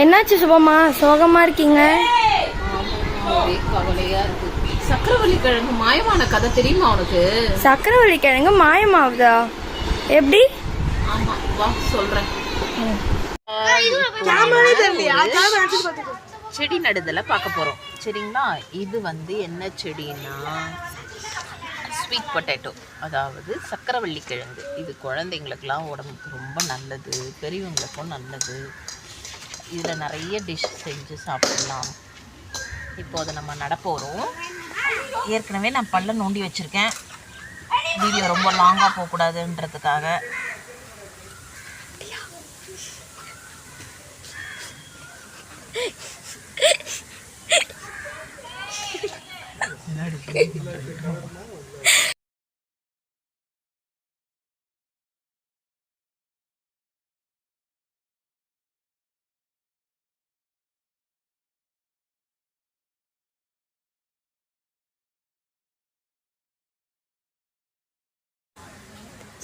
என்னாச்சு சுபமா சோகமா இருக்கீங்க? சக்கரவள்ளி கிழங்கு மாயமான கதை தெரியுமா உனக்கு? சக்கரவள்ளி கிழங்கு மாயமாகுதா? எப்படி? ஆமா வா சொல்றேன். செடி நடுதல பார்க்க போறோம். சரிங்களா? இது வந்து என்ன செடின்னா ஸ்வீட் பொட்டேட்டோ அதாவது சக்கரவள்ளி கிழங்கு இது குழந்தைங்களுக்கெல்லாம் உடம்புக்கு ரொம்ப நல்லது பெரியவங்களுக்கும் நல்லது. இதில் நிறைய டிஷ் செஞ்சு சாப்பிடலாம். இப்போ அதை நம்ம நடப்போகிறோம் ஏற்கனவே நான் பல்ல நோண்டி வச்சுருக்கேன். வீடியோ ரொம்ப லாங்காக போகக்கூடாதுன்றதுக்காக.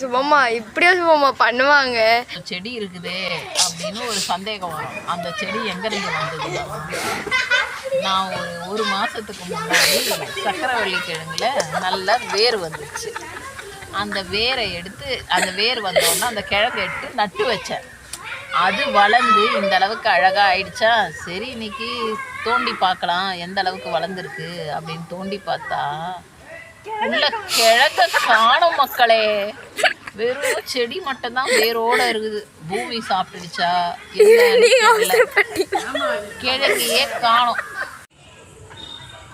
சுபமா இப்படியே சுபமா பண்ணுவாங்க. செடி இருக்குதே அப்படின்னு ஒரு சந்தேகம் வரும். அந்த செடி எங்கேருந்து வந்தது? நான் ஒரு ஒரு மாதத்துக்கு முன்னாடி சக்கரவள்ளி கிழங்குல நல்ல வேர் வந்துச்சு. அந்த வேரை எடுத்து அந்த வேர் வந்தோடனே அந்த கிழங்கு எடுத்து நட்டு வச்சேன். அது வளர்ந்து இந்த அளவுக்கு அழகாக ஆயிடுச்சா? சரி இன்னைக்கு தோண்டி பார்க்கலாம். எந்த அளவுக்கு வளர்ந்துருக்கு அப்படின்னு தோண்டி பார்த்தா உள்ள கிழக்க காணும் மக்களே. வெறும் செடி மட்டும்தான் வேரோட இருக்குது. பூமி சாப்பிட்டுடுச்சா. கிழங்கையே காணும்.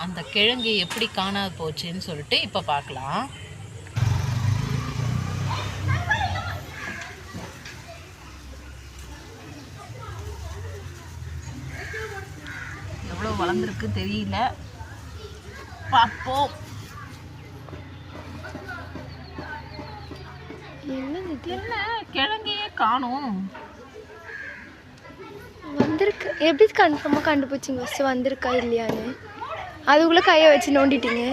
அந்த கிழங்கு எப்படி காணாது போச்சுன்னு சொல்லிட்டு இப்ப பார்க்கலாம். எவ்வளோ வளர்ந்துருக்கு தெரியல. பார்ப்போம். என்ன கிழங்கையே காணும். வந்திருக்கு. எப்படி கன்ஃபார்மா கண்டுபிடிச்சிங்க? ஃபர்ஸ்ட் வந்திருக்கா இல்லையான்னு? அதுக்குள்ள கையை வச்சு நோண்டிட்டீங்க.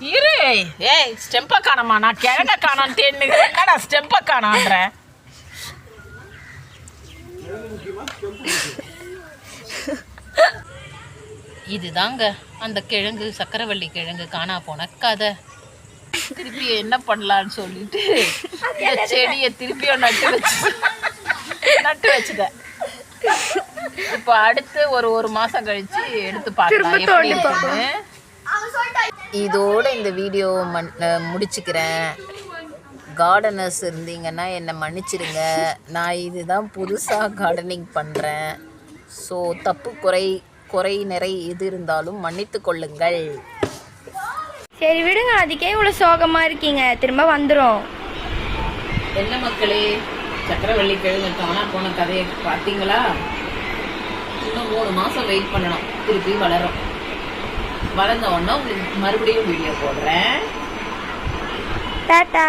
இரு. ஏய் ஸ்டெம்ப காணமா? நான் கிழங்க காணான்னு என்னடா ஸ்டெம்ப காணான்ற? இதுதாங்க. அந்த கிழங்கு சக்கரவள்ளி கிழங்கு காணா போன கதை. திருப்பி என்ன பண்ணலான்னு சொல்லிட்டு இந்த செடியை திருப்பியும் நட்டு வச்சு நட்டு வச்சுட்டேன். இப்போ அடுத்து ஒரு ஒரு மாசம் கழிச்சு எடுத்து பார்க்கலாம். எப்படி இருக்குன்னு. இதோட இந்த வீடியோ அஹ் முடிச்சுக்கிறேன். கார்டனர்ஸ் இருந்தீங்கன்னா என்னை மன்னிச்சிடுங்க. நான் இதுதான் புதுசாக கார்டனிங் பண்ணுறேன் ஸோ தப்பு குறை குறை நிறை எது இருந்தாலும் மன்னித்து கொள்ளுங்கள். சரி விடுங்க அதுக்கே இவ்வளோ சோகமா இருக்கீங்க. திரும்ப வந்துரும். என்ன மக்களே சக்கரவள்ளி கிழங்கு போன கதையை பார்த்தீங்களா? இன்னும் மூணு மாதம் வெயிட் பண்ணணும். திருப்பி வளரும். வளர்ந்த உடனே உங்களுக்கு மறுபடியும் வீடியோ போடுறேன். டாட்டா.